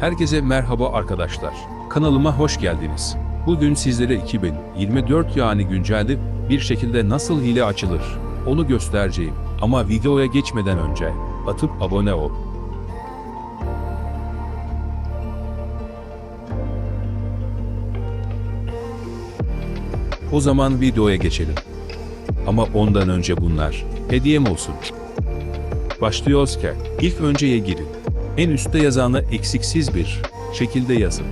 Herkese merhaba arkadaşlar. Kanalıma hoş geldiniz. Bugün sizlere 2024 yani güncelde bir şekilde nasıl hile açılır onu göstereceğim. Ama videoya geçmeden önce atıp abone ol. O zaman videoya geçelim. Ama ondan önce bunlar hediyem olsun. Başlıyoruz ki ilk önceye girin. En üstte yazanı eksiksiz bir şekilde yazın.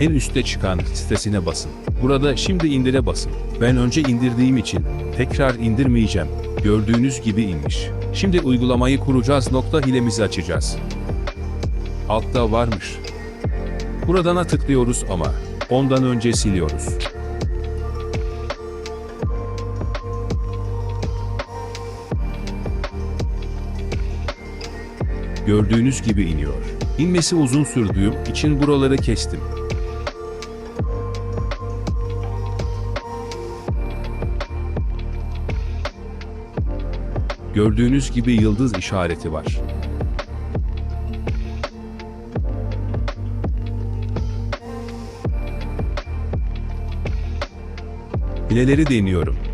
En üstte çıkan sitesine basın. Burada şimdi indire basın. Ben önce indirdiğim için tekrar indirmeyeceğim. Gördüğünüz gibi inmiş. Şimdi uygulamayı kuracağız nokta hilemizi açacağız. Altta varmış. Buradana tıklıyoruz ama ondan önce siliyoruz. Gördüğünüz gibi iniyor. İnmesi uzun sürdüğüm için buraları kestim. Gördüğünüz gibi yıldız işareti var. Hileleri deniyorum.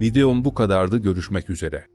Videom bu kadardı görüşmek üzere.